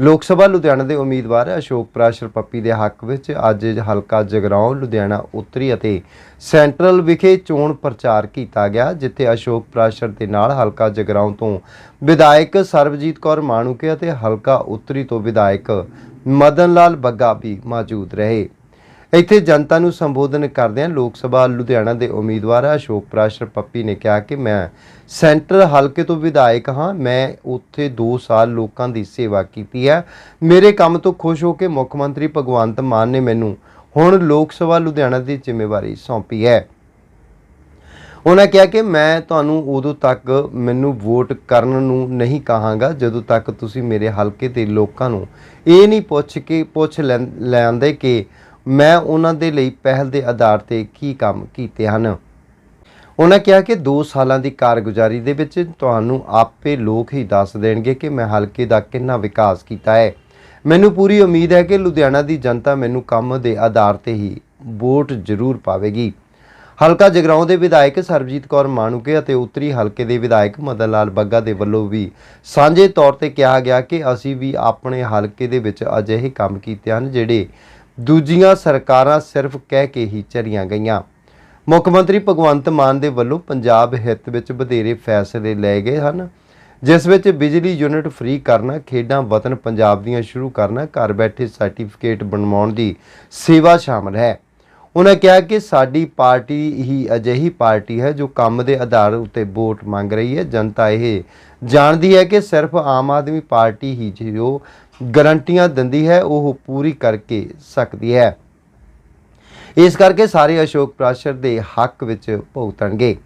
ਲੋਕ ਸਭਾ ਲੁਧਿਆਣਾ ਦੇ ਉਮੀਦਵਾਰ ਅਸ਼ੋਕ ਪ੍ਰਾਸ਼ਰ ਪੱਪੀ ਦੇ ਹੱਕ ਵਿੱਚ ਅੱਜ ਹਲਕਾ ਜਗਰਾਉਂ, ਲੁਧਿਆਣਾ ਉੱਤਰੀ ਅਤੇ ਸੈਂਟਰਲ ਵਿਖੇ ਚੋਣ ਪ੍ਰਚਾਰ ਕੀਤਾ ਗਿਆ, ਜਿੱਥੇ ਅਸ਼ੋਕ ਪ੍ਰਾਸ਼ਰ ਦੇ ਨਾਲ ਹਲਕਾ ਜਗਰਾਉਂ ਤੋਂ ਵਿਧਾਇਕ ਸਰਬਜੀਤ ਕੌਰ ਮਾਣੂਕੇ ਅਤੇ ਹਲਕਾ ਉੱਤਰੀ ਤੋਂ ਵਿਧਾਇਕ ਮਦਨ ਲਾਲ ਬੱਗਾ ਵੀ ਮੌਜੂਦ ਰਹੇ। ਇੱਥੇ ਜਨਤਾ ਨੂੰ ਸੰਬੋਧਨ ਕਰਦਿਆਂ ਲੋਕ ਸਭਾ ਲੁਧਿਆਣਾ ਦੇ ਉਮੀਦਵਾਰ ਅਸ਼ੋਕ ਪ੍ਰਾਸ਼ਰ ਪੱਪੀ ਨੇ ਕਿਹਾ ਕਿ ਮੈਂ ਸੈਂਟਰ ਹਲਕੇ ਤੋਂ ਵਿਧਾਇਕ ਹਾਂ, ਮੈਂ ਉੱਥੇ 2 ਸਾਲ ਲੋਕਾਂ ਦੀ ਸੇਵਾ ਕੀਤੀ ਹੈ। ਮੇਰੇ ਕੰਮ ਤੋਂ ਖੁਸ਼ ਹੋ ਕੇ ਮੁੱਖ ਮੰਤਰੀ ਭਗਵੰਤ ਮਾਨ ਨੇ ਮੈਨੂੰ ਹੁਣ ਲੋਕ ਸਭਾ ਲੁਧਿਆਣਾ ਦੀ ਜ਼ਿੰਮੇਵਾਰੀ ਸੌਂਪੀ ਹੈ। ਉਹਨਾਂ ਕਿਹਾ ਕਿ ਮੈਂ ਤੁਹਾਨੂੰ ਉਦੋਂ ਤੱਕ ਮੈਨੂੰ ਵੋਟ ਕਰਨ ਨੂੰ ਨਹੀਂ ਕਹਾਂਗਾ, ਜਦੋਂ ਤੱਕ ਤੁਸੀਂ ਮੇਰੇ ਹਲਕੇ ਦੇ ਲੋਕਾਂ ਨੂੰ ਇਹ ਨਹੀਂ ਪੁੱਛ ਕੇ ਪੁੱਛ ਲੈਂ- ਲੈਂਦੇ ਕਿ ਮੈਂ ਉਹਨਾਂ ਦੇ ਲਈ ਪਹਿਲ ਦੇ ਆਧਾਰ ਤੇ ਕੀ ਕੰਮ ਕੀਤੇ ਹਨ? ਉਹਨਾਂ ਕਿਹਾ ਕਿ 2 ਸਾਲਾਂ ਦੀ ਕਾਰਗੁਜ਼ਾਰੀ ਦੇ ਵਿੱਚ ਤੁਹਾਨੂੰ ਆਪੇ ਲੋਕ ਹੀ ਦੱਸ ਦੇਣਗੇ ਕਿ ਮੈਂ ਹਲਕੇ ਦਾ ਕਿੰਨਾ ਵਿਕਾਸ ਕੀਤਾ ਹੈ। ਮੈਨੂੰ ਪੂਰੀ ਉਮੀਦ ਹੈ ਕਿ ਲੁਧਿਆਣਾ ਦੀ ਜਨਤਾ ਮੈਨੂੰ ਕੰਮ ਦੇ ਆਧਾਰ ਤੇ ਹੀ ਵੋਟ ਜ਼ਰੂਰ ਪਾਵੇਗੀ। ਹਲਕਾ ਜਗਰਾਉਂ ਦੇ ਵਿਧਾਇਕ ਸਰਬਜੀਤ ਕੌਰ ਮਾਣੂਕੇ ਅਤੇ ਉੱਤਰੀ ਹਲਕੇ ਦੇ ਵਿਧਾਇਕ ਮਦਨ ਲਾਲ ਬੱਗਾ ਦੇ ਵੱਲੋਂ ਵੀ ਸਾਂਝੇ ਤੌਰ ਤੇ ਕਿਹਾ ਗਿਆ ਕਿ ਅਸੀਂ ਵੀ ਆਪਣੇ ਹਲਕੇ ਦੇ ਵਿੱਚ ਅਜਿਹੇ ਕੰਮ ਕੀਤੇ ਹਨ ਜਿਹੜੇ ਦੂਜੀਆਂ ਸਰਕਾਰਾਂ ਸਿਰਫ ਕਹਿ ਕੇ ਹੀ ਚਰੀਆਂ ਗਈਆਂ। ਮੁੱਖ ਮੰਤਰੀ ਭਗਵੰਤ ਮਾਨ ਦੇ ਵੱਲੋਂ ਪੰਜਾਬ ਹਿੱਤ ਵਿੱਚ ਵਧੇਰੇ ਫੈਸਲੇ ਲਏ ਗਏ ਹਨ, ਜਿਸ ਵਿੱਚ ਬਿਜਲੀ ਯੂਨਿਟ ਫ੍ਰੀ ਕਰਨਾ, ਖੇਡਾਂ ਵਤਨ ਪੰਜਾਬ ਦੀਆਂ ਸ਼ੁਰੂ ਕਰਨਾ, ਘਰ ਬੈਠੇ ਸਰਟੀਫਿਕੇਟ ਬਣਵਾਉਣ ਦੀ ਸੇਵਾ ਸ਼ਾਮਲ ਹੈ। ਉਹਨਾਂ ਕਿਹਾ ਕਿ ਸਾਡੀ ਪਾਰਟੀ ਹੀ ਅਜਿਹੀ ਪਾਰਟੀ ਹੈ ਜੋ ਕੰਮ ਦੇ ਆਧਾਰ ਉੱਤੇ ਵੋਟ ਮੰਗ ਰਹੀ ਹੈ। ਜਨਤਾ ਇਹ ਜਾਣਦੀ ਹੈ ਕਿ ਸਿਰਫ ਆਮ ਆਦਮੀ ਪਾਰਟੀ ਹੀ ਜੋ ਗਰੰਟੀਆਂ ਦਿੰਦੀ ਹੈ, ਉਹ ਪੂਰੀ ਕਰਕੇ ਸਕਦੀ ਹੈ। ਇਸ ਕਰਕੇ ਸਾਰੇ ਅਸ਼ੋਕ ਪ੍ਰਾਸ਼ਰ ਦੇ ਹੱਕ ਵਿੱਚ ਭੁਗਤਣਗੇ।